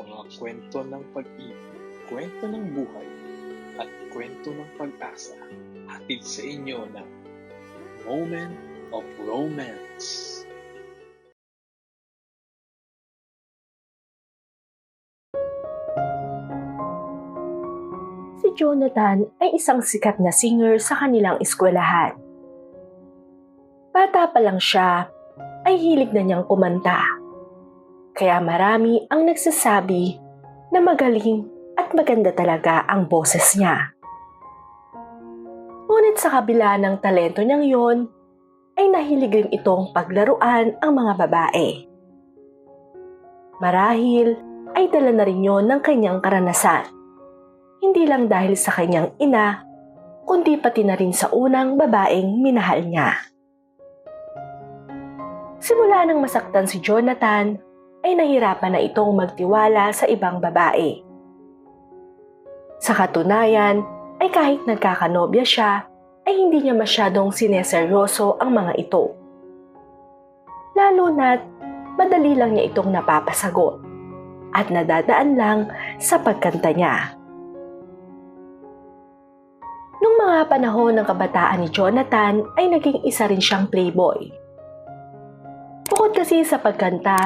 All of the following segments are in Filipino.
mga kwento ng pag-ibig, kwento ng buhay, at kwento ng pag-asa hatid sa inyo ng Moment of Romance. Si Jonathan ay isang sikat na singer sa kanilang eskwelahan. Bata pa lang siya, ay hilig na niyang kumanta. Kaya marami ang nagsasabi na magaling at maganda talaga ang boses niya. Ngunit sa kabila ng talento niyang yon, ay nahilig rin itong paglaruan ang mga babae. Marahil ay dala na rin yon ng kanyang karanasan hindi lang dahil sa kanyang ina, kundi pati na rin sa unang babaeng minahal niya. Simula nang masaktan si Jonathan, ay nahirapan na itong magtiwala sa ibang babae. Sa katunayan, ay kahit nagkakanobya siya, ay hindi niya masyadong sineseryoso ang mga ito. Lalo na't madali lang niya itong napapasagot at nadadaan lang sa pagkanta niya. Nung mga panahon ng kabataan ni Jonathan ay naging isa rin siyang playboy. Bukod kasi sa pagkanta,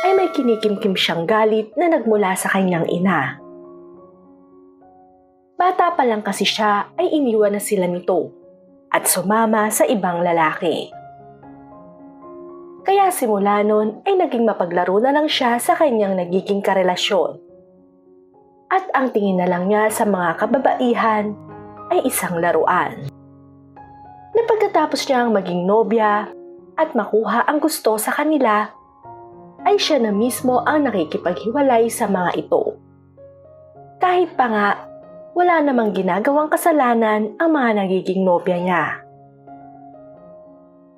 ay may kinikimkim siyang galit na nagmula sa kanyang ina. Bata pa lang kasi siya ay iniwan na sila nito at sumama sa ibang lalaki. Kaya simula nun ay naging mapaglaro na lang siya sa kanyang nagiging karelasyon. At ang tingin na lang niya sa mga kababaihan ay isang laruan. Na pagkatapos niyang maging nobya at makuha ang gusto sa kanila, ay siya na mismo ang nakikipaghiwalay sa mga ito. Kahit pa nga, wala namang ginagawang kasalanan ang mga nagiging nobya niya.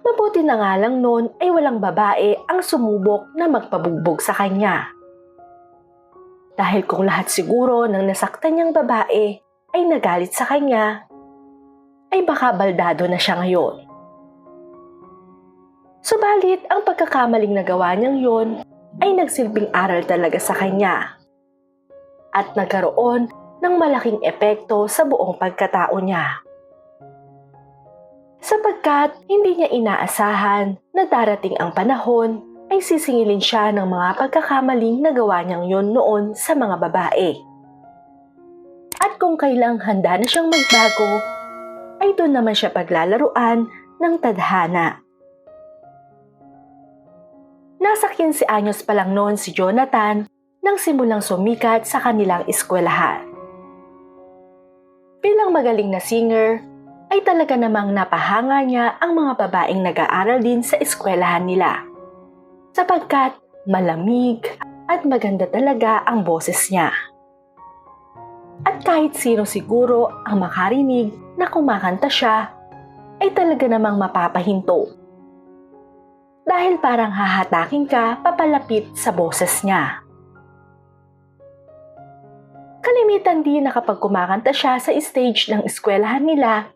Mabuti na nga lang noon ay walang babae ang sumubok na magpabugbog sa kanya. Dahil kung lahat siguro ng nasaktan niyang babae ay nagalit sa kanya, ay baka baldado na siya ngayon. Subalit ang pagkakamaling nagawa niyang yon ay nagsilbing aral talaga sa kanya at nagkaroon ng malaking epekto sa buong pagkatao niya. Sapagkat hindi niya inaasahan na darating ang panahon ay sisingilin siya ng mga pagkakamaling nagawa niyang yon noon sa mga babae at kung kailang handa na siyang magbago, ay doon naman siya paglalaruan ng tadhana. Nasa 15 anyos pa lang noon si Jonathan nang simulang sumikat sa kanilang eskwelahan. Bilang magaling na singer, ay talaga namang napahanga niya ang mga babaeng nag-aaral din sa eskwelahan nila. Sapagkat malamig at maganda talaga ang boses niya. At kahit sino siguro ang makarinig na kumakanta siya, ay talaga namang mapapahinto. Dahil parang hahatakin ka papalapit sa boses niya. Kalimitan din na kapag kumakanta siya sa stage ng eskwelahan nila,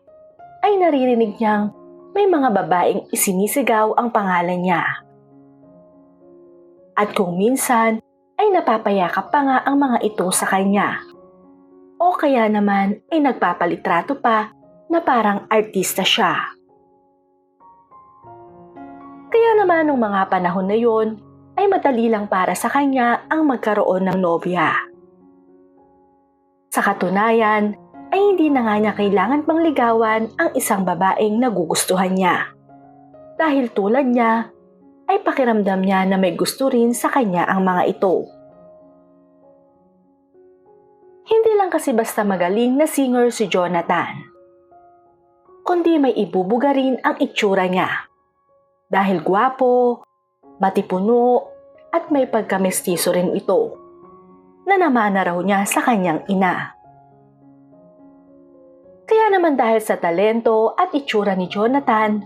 ay naririnig niyang may mga babaeng isinisigaw ang pangalan niya. At kung minsan, ay napapayakap pa nga ang mga ito sa kanya o kaya naman ay nagpapalitrato pa na parang artista siya. Kaya naman nung mga panahon na yon ay madali lang para sa kanya ang magkaroon ng nobya. Sa katunayan, ay hindi na nga niya kailangan pang ligawan ang isang babaeng nagugustuhan niya. Dahil tulad niya, ay pakiramdam niya na may gusto rin sa kanya ang mga ito. Hindi lang kasi basta magaling na singer si Jonathan. Kundi may ibubuga rin ang itsura niya. Dahil gwapo, matipuno, at may pagkamestiso rin ito. Na namana raw niya sa kanyang ina. Kaya naman dahil sa talento at itsura ni Jonathan,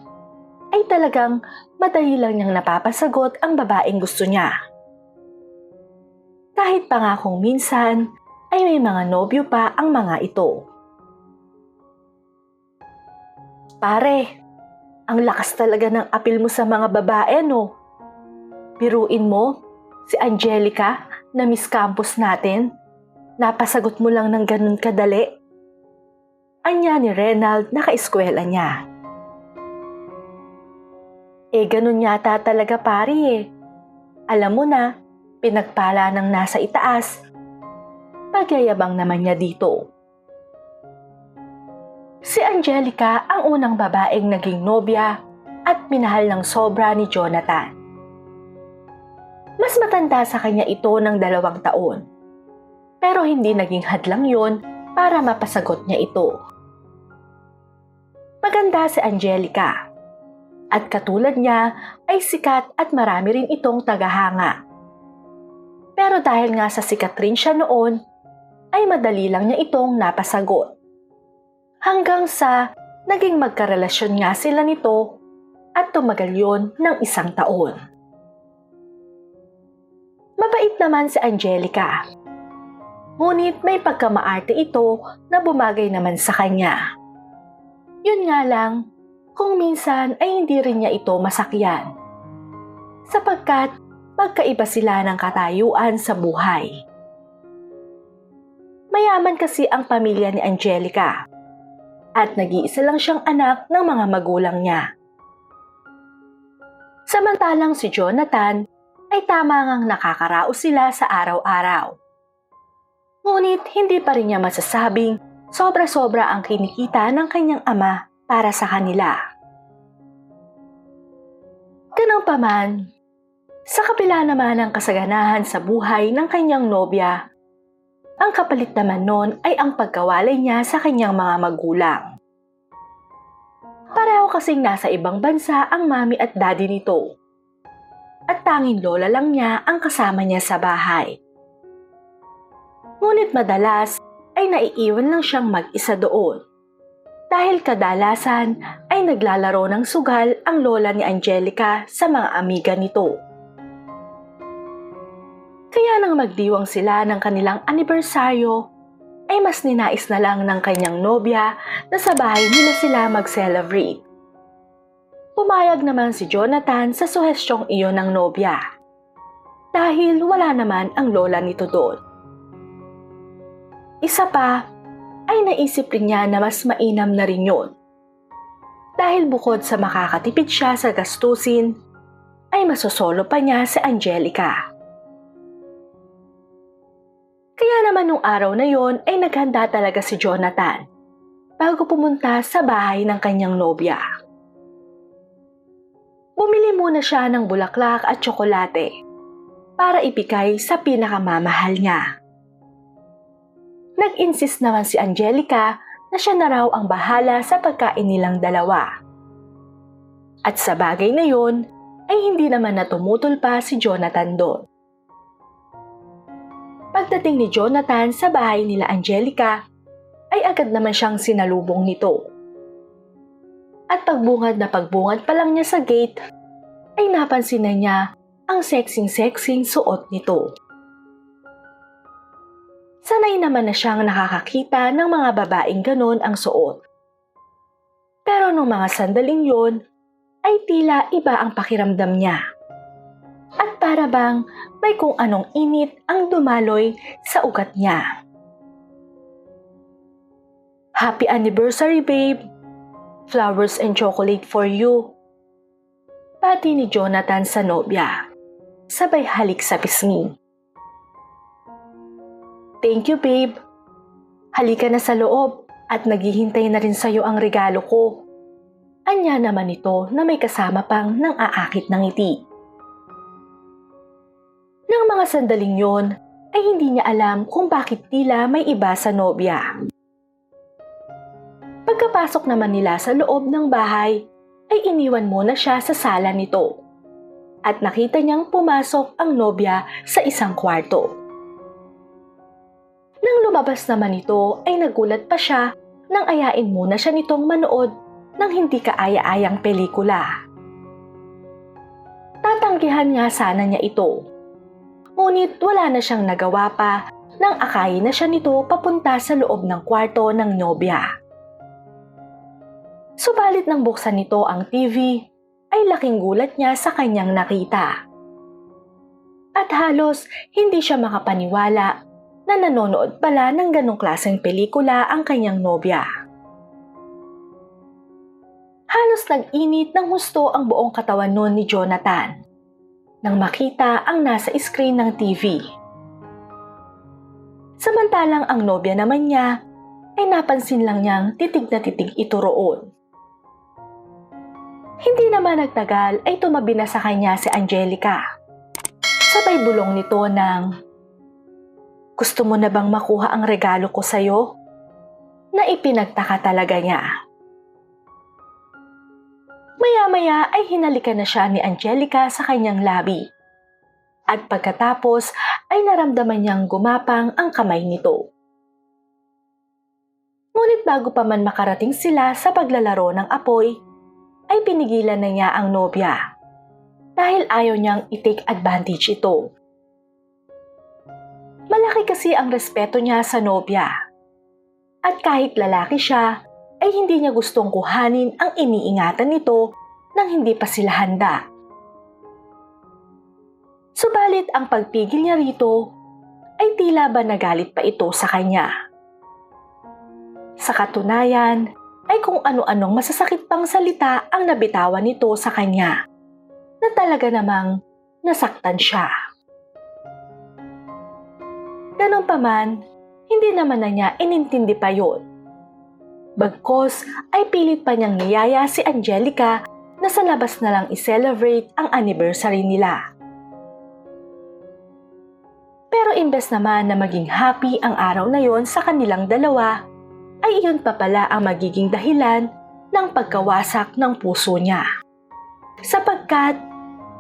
ay talagang madali lang niyang napapasagot ang babaeng gusto niya. Kahit pa nga kung minsan ay may mga nobyo pa ang mga ito. Pare, ang lakas talaga ng apil mo sa mga babae, no? Piruin mo, si Angelica na Miss Campus natin? Napasagot mo lang ng ganun kadali? Anya ni Renald na kaeskwela niya. Eh ganun yata talaga pare eh. Alam mo na, pinagpala ng nasa itaas. Pagyayabang naman niya dito. Si Angelica ang unang babaeng naging nobya at minahal ng sobra ni Jonathan. Mas matanda sa kanya ito ng dalawang taon. Pero hindi naging hadlang yon para mapasagot niya ito. Maganda si Angelica. At katulad niya ay sikat at marami rin itong tagahanga. Pero dahil nga sa sikat rin siya noon, ay madali lang niya itong napasagot. Hanggang sa naging magkarelasyon nga sila nito at tumagal yon ng isang taon. Mabait naman si Angelica. Ngunit may pagkamaarte ito na bumagay naman sa kanya. Yun nga lang, kung minsan ay hindi rin niya ito masakyan. Sapagkat magkaiba sila ng katayuan sa buhay. Mayaman kasi ang pamilya ni Angelica at nag-iisa lang siyang anak ng mga magulang niya. Samantalang si Jonathan ay tama ngang nakakaraos sila sa araw-araw. Ngunit hindi pa rin niya masasabing sobra-sobra ang kinikita ng kanyang ama para sa kanila. Ganun pa man, sa kapila naman ng kasaganahan sa buhay ng kanyang nobya, ang kapalit naman nun ay ang pagkawalay niya sa kanyang mga magulang. Pareho kasing nasa ibang bansa ang mami at daddy nito. At tanging lola lang niya ang kasama niya sa bahay. Ngunit madalas ay naiiwan lang siyang mag-isa doon. Dahil kadalasan ay naglalaro ng sugal ang lola ni Angelica sa mga amiga nito. Kaya nang magdiwang sila ng kanilang anibersaryo, ay mas ninais na lang ng kanyang nobya na sa bahay nila sila mag-celebrate. Pumayag naman si Jonathan sa suhestyong iyon ng nobya. Dahil wala naman ang lola nito doon. Isa pa, ay naisip rin niya na mas mainam na rin yun. Dahil bukod sa makakatipid siya sa gastusin, ay masosolo pa niya si Angelica. Naman nung araw na yon ay naghanda talaga si Jonathan bago pumunta sa bahay ng kanyang nobya. Bumili muna siya ng bulaklak at tsokolate para ibigay sa pinakamamahal niya. Nag-insist naman si Angelica na siya na raw ang bahala sa pagkain nilang dalawa. At sa bagay na yon, ay hindi naman natumutol pa si Jonathan doon. Pagdating ni Jonathan sa bahay nila Angelica, ay agad naman siyang sinalubong nito. At pagbungad na pagbungad pa lang niya sa gate, ay napansin na niya ang sexing-sexing suot nito. Sanay naman na siyang nakakakita ng mga babaeng ganon ang suot. Pero nung mga sandaling yon, ay tila iba ang pakiramdam niya. At para bang may kung anong init ang dumaloy sa ugat niya. Happy anniversary, babe! Flowers and chocolate for you. Pati ni Jonathan sa nobya. Sabay halik sa pisngi. Thank you, babe. Halika na sa loob at naghihintay na rin sa'yo ang regalo ko. Anya naman ito na may kasama pang nang aakit ng ngiti. Nang mga sandaling yon, ay hindi niya alam kung bakit tila may iba sa nobya. Pagkapasok naman nila sa loob ng bahay, ay iniwan muna siya sa sala nito. At nakita niyang pumasok ang nobya sa isang kwarto. Nang lumabas naman ito ay nagulat pa siya nang ayain muna siya nitong manood ng hindi kaaya-ayang pelikula. Tatanggihan nga sana niya ito. Ngunit wala na siyang nagawa pa nang akayin na siya nito papunta sa loob ng kwarto ng nobya. Subalit nang buksan nito ang TV, ay laking gulat niya sa kanyang nakita. At halos hindi siya makapaniwala na nanonood pala ng ganong klaseng pelikula ang kanyang nobya. Halos nag-init ng husto ang buong katawan noon ni Jonathan nang makita ang nasa screen ng TV. Samantalang ang nobya naman niya ay napansin lang niyang titig na titig ito roon. Hindi naman nagtagal ay tumabi na sa kanya si Angelica. Sabay bulong nito ng, Gusto mo na bang makuha ang regalo ko sa'yo? Na ipinagtaka talaga niya. Maya-maya ay hinalikan na siya ni Angelica sa kanyang labi. At pagkatapos ay naramdaman niyang gumapang ang kamay nito. Ngunit bago pa man makarating sila sa paglalaro ng apoy, ay pinigilan na niya ang nobya dahil ayaw niyang i-take advantage ito. Malaki kasi ang respeto niya sa nobya. At kahit lalaki siya, ay hindi niya gustong kuhanin ang iniingatan nito nang hindi pa sila handa. Subalit ang pagpigil niya rito ay tila ba nagalit pa ito sa kanya. Sa katunayan, ay kung ano-anong masasakit pang salita ang nabitawan nito sa kanya na talaga namang nasaktan siya. Ganon pa man, hindi naman na niya inintindi pa yon. Bagkos ay pilit pa niyang niyaya si Angelica na sa labas na lang i-celebrate ang anniversary nila. Pero imbes naman na maging happy ang araw na yon sa kanilang dalawa, ay iyon pa pala ang magiging dahilan ng pagkawasak ng puso niya. Sapagkat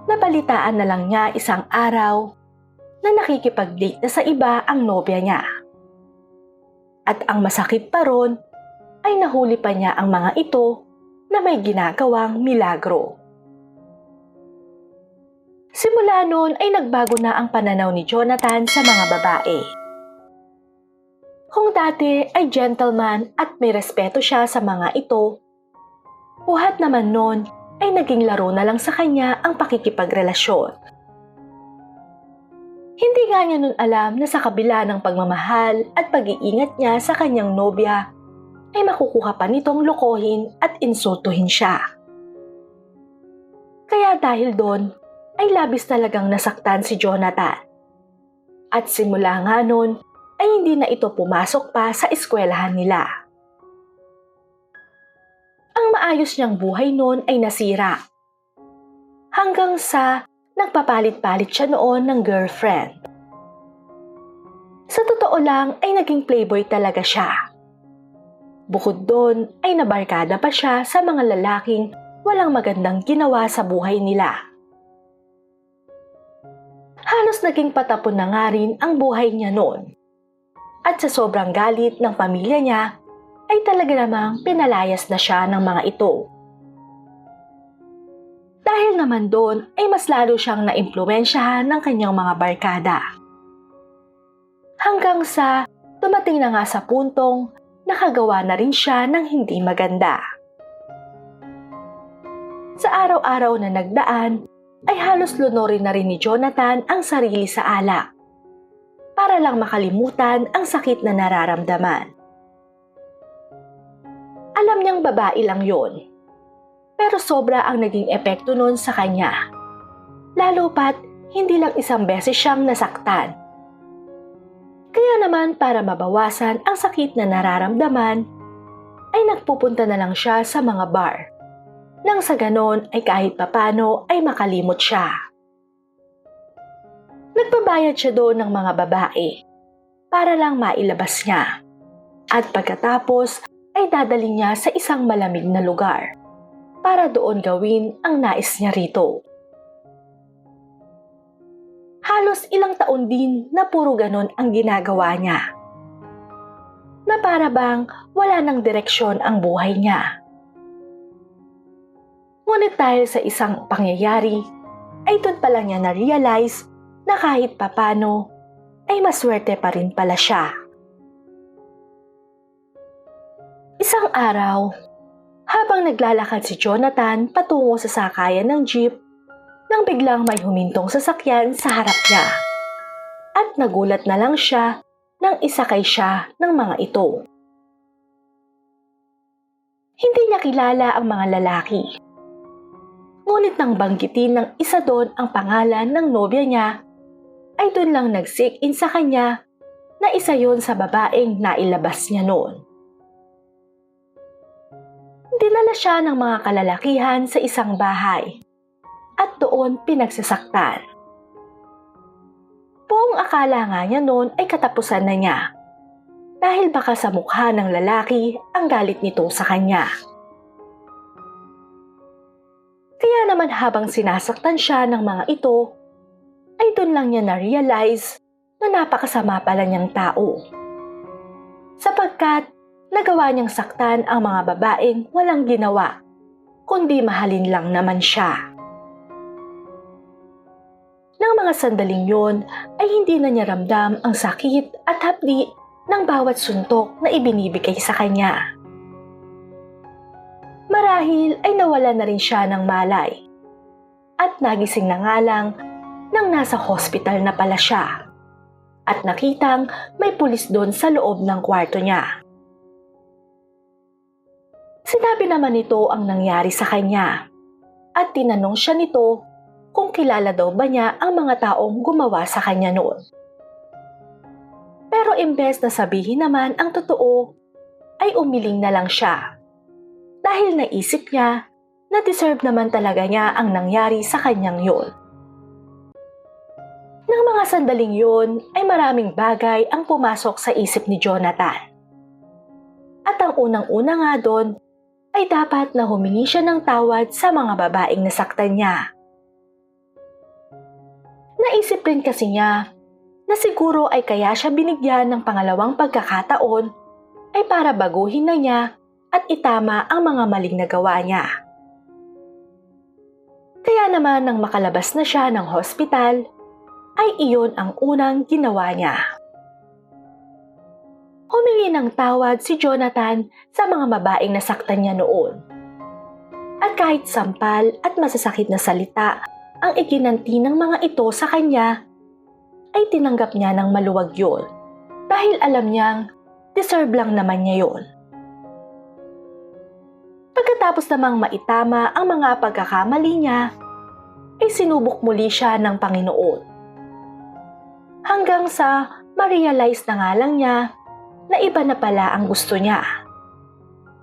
nabalitaan na lang niya isang araw na nakikipag-date na sa iba ang nobya niya. At ang masakit pa ron ay nahuli pa niya ang mga ito na may ginagawang milagro. Simula noon ay nagbago na ang pananaw ni Jonathan sa mga babae. Kung dati ay gentleman at may respeto siya sa mga ito, buhat naman noon ay naging laro na lang sa kanya ang pakikipagrelasyon. Hindi nga niya nun alam na sa kabila ng pagmamahal at pag-iingat niya sa kanyang nobya, ay makukuha pa nitong lokohin at insultuhin siya. Kaya dahil doon, ay labis talagang nasaktan si Jonathan. At simula nga noon, ay hindi na ito pumasok pa sa eskwelahan nila. Ang maayos niyang buhay noon ay nasira. Hanggang sa nagpapalit-palit siya noon ng girlfriend. Sa totoo lang ay naging playboy talaga siya. Bukod doon ay nabarkada pa siya sa mga lalaking walang magandang ginawa sa buhay nila. Halos naging patapon na nga rin ang buhay niya noon. At sa sobrang galit ng pamilya niya, ay talaga namang pinalayas na siya ng mga ito. Dahil naman doon ay mas lalo siyang naimpluensyahan ng kanyang mga barkada. Hanggang sa dumating na nga sa puntong nakagawa na rin siya ng hindi maganda. Sa araw-araw na nagdaan, ay halos lunorin na rin ni Jonathan ang sarili sa alak para lang makalimutan ang sakit na nararamdaman. Alam niyang babae lang yon. Pero sobra ang naging epekto nun sa kanya. Lalo pat hindi lang isang beses siyang nasaktan. Kaya naman para mabawasan ang sakit na nararamdaman, ay nagpupunta na lang siya sa mga bar. Nang sa ganon ay kahit papano ay makalimot siya. Nagbabayad siya doon ng mga babae para lang mailabas niya. At pagkatapos ay dadali niya sa isang malamig na lugar para doon gawin ang nais niya rito. Halos ilang taon din na puro ganon ang ginagawa niya. Na para bang wala ng direksyon ang buhay niya. Ngunit dahil sa isang pangyayari, ay doon pa lang niya na-realize na kahit papano ay maswerte pa rin pala siya. Isang araw, habang naglalakad si Jonathan patungo sa sakayan ng jeep, nang biglang may humintong sasakyan sa harap niya. At nagulat na lang siya nang isakay siya ng mga ito. Hindi niya kilala ang mga lalaki. Ngunit nang banggitin ng isa doon ang pangalan ng nobya niya, ay doon lang nag-sick in sa kanya na isa yon sa babaeng nailabas niya noon. Dinala siya ng mga kalalakihan sa isang bahay doon pinagsasaktan. Buong akala nga niya noon ay katapusan na niya dahil baka sa mukha ng lalaki ang galit nito sa kanya. Kaya naman habang sinasaktan siya ng mga ito, ay doon lang niya na-realize na napakasama pala niyang tao. Sapagkat nagawa niyang saktan ang mga babaeng walang ginawa, kundi mahalin lang naman siya. Nang mga sandaling yon ay hindi na niya ramdam ang sakit at hapdi ng bawat suntok na ibinibigay sa kanya. Marahil ay nawala na rin siya ng malay at nagising na nga lang nang nasa hospital na pala siya at nakitang may pulis doon sa loob ng kwarto niya. Sinabi naman nito ang nangyari sa kanya at tinanong siya nito kung kilala daw ba niya ang mga taong gumawa sa kanya noon. Pero imbes na sabihin naman ang totoo, ay umiling na lang siya. Dahil naisip niya na deserve naman talaga niya ang nangyari sa kanyang yon. Nang mga sandaling yun ay maraming bagay ang pumasok sa isip ni Jonathan. At ang unang-una nga doon ay dapat na humingi siya ng tawad sa mga babaeng nasaktan niya. Naisip rin kasi niya na siguro ay kaya siya binigyan ng pangalawang pagkakataon ay para baguhin na niya at itama ang mga maling nagawa niya. Kaya naman nang makalabas na siya ng hospital, ay iyon ang unang ginawa niya. Humingi ng tawad si Jonathan sa mga babaeng nasaktan niya noon. At kahit sampal at masasakit na salita ang iginanti ng mga ito sa kanya, ay tinanggap niya ng maluwag yun dahil alam niyang deserve lang naman niya yun. Pagkatapos namang maitama ang mga pagkakamali niya, ay sinubok muli siya ng Panginoon. Hanggang sa ma-realize na nga lang niya na iba na pala ang gusto niya.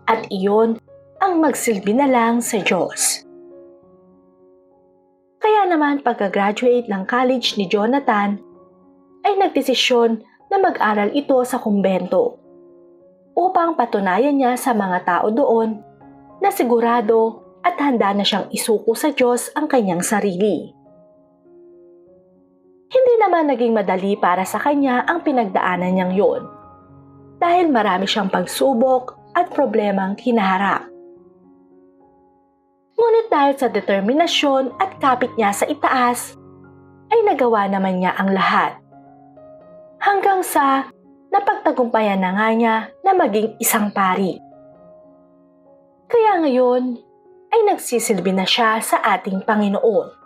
At iyon ang magsilbi na lang sa Diyos. Kaya naman pagka-graduate ng college ni Jonathan, ay nagdesisyon na mag-aral ito sa kumbento upang patunayan niya sa mga tao doon na sigurado at handa na siyang isuko sa Diyos ang kanyang sarili. Hindi naman naging madali para sa kanya ang pinagdaanan niyang yon dahil marami siyang pagsubok at problemang hinaharap. Ngunit dahil sa determinasyon at kapit niya sa itaas, ay nagawa naman niya ang lahat. Hanggang sa napagtagumpayan na nga niya na maging isang pari. Kaya ngayon ay nagsisilbi na siya sa ating Panginoon.